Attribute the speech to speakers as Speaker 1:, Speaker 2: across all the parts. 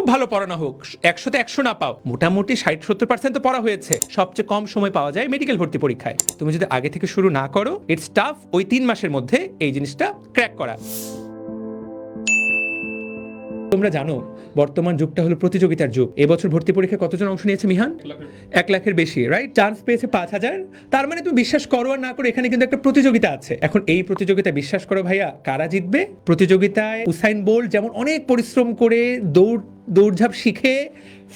Speaker 1: খুব ভালো পড়ানো হোক। একশোতে একশো না পাও মোটামুটি ষাট সত্তর পার্সেন্ট তো পড়া হয়েছে। সবচেয়ে কম সময় পাওয়া যায় মেডিকেল ভর্তি পরীক্ষায়। তুমি যদি আগে থেকে শুরু না করো ইটস টাফ ওই তিন মাসের মধ্যে এই জিনিসটা ক্র্যাক করা। তোমরা জানো বর্তমান যুগটা হলো প্রতিযোগিতার যুগ। এবছর ভর্তি পরীক্ষায় কতজন অংশ নিয়েছে মিহান? এক লাখের বেশি। রাইট চান্স পেয়েছে পাঁচ হাজার। তার মানে তুমি বিশ্বাস করো আর না করো এখানে কিন্তু একটা প্রতিযোগিতা আছে। এখন এই প্রতিযোগিতা বিশ্বাস করো ভাইয়া কারা জিতবে? প্রতিযোগিতায় উসাইন বোল্ট যেমন অনেক পরিশ্রম করে দৌড় দৌড়ঝাঁপ শিখে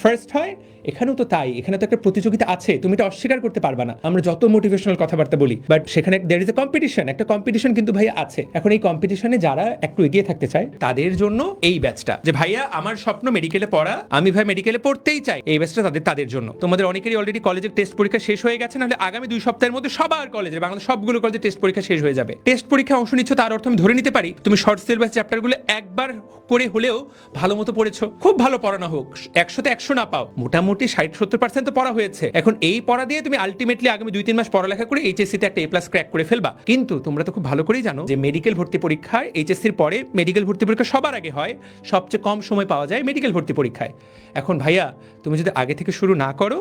Speaker 1: ফার্স্ট হয়। এখানেও তো তাই, এখানে তো একটা প্রতিযোগিতা আছে, তুমি এটা অস্বীকার করতে পারবা না। আমরা যত মোটিভেশনাল কথাবার্তা বলি বাট সেখানে দের ইজ এ কম্পিটিশন একটা কম্পিটিশন কিন্তু ভাই আছে। এখন এই কম্পিটিশনে যারা একটু এগিয়ে থাকতে চায়, তাদের জন্য এই ব্যাচটা যে ভাইয়া, আমার স্বপ্ন মেডিকেলে পড়া, আমি ভাই মেডিকেলে পড়তেই চাই, এই ব্যাচটা তাদের তাদের জন্য। তোমাদের অনেকেরই অলরেডি কলেজের টেস্ট পরীক্ষা শেষ হয়ে গেছে, নাহলে আগামী দুই সপ্তাহের মধ্যে সবার কলেজে বাংলাদেশ সবগুলো কলেজে টেস্ট পরীক্ষা শেষ হয়ে যাবে। টেস্ট পরীক্ষা অংশ নিচ্ছ, তার অর্থ আমি ধরে নিতে পারি, তুমি শর্ট সিলেবাস চ্যাপ্টারগুলো একবার করে হলেও ভালো মতো পড়েছো। খুব ভালো পড়ানো হোক, একশোতে একশো না পাও। মোটামুটি ষাট, সত্তর পার্সেন্ট তো পড়া হয়েছে। এখন এই পড়া দিয়ে তুমি আলটিমেটলি আগামী দুই, তিন মাস পড়ালেখা করে এইচএসসি তে একটা এ প্লাস ক্র্যাক করে ফেলবা। কিন্তু তোমরা তো খুব ভালো করেই জানো যে মেডিকেল ভর্তি পরীক্ষায় এইচএসসির পরে মেডিকেল ভর্তি পরীক্ষা সবার আগে হয়, সবচেয়ে কম সময় পাওয়া যায় মেডিকেল ভর্তি পরীক্ষায়। এখন ভাইয়া, তুমি যদি আগে থেকে শুরু না করো,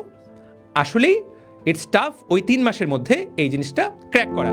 Speaker 1: আসলেই ইটস টাফ ওই তিন মাসের মধ্যে এই জিনিসটা ক্র্যাক করা।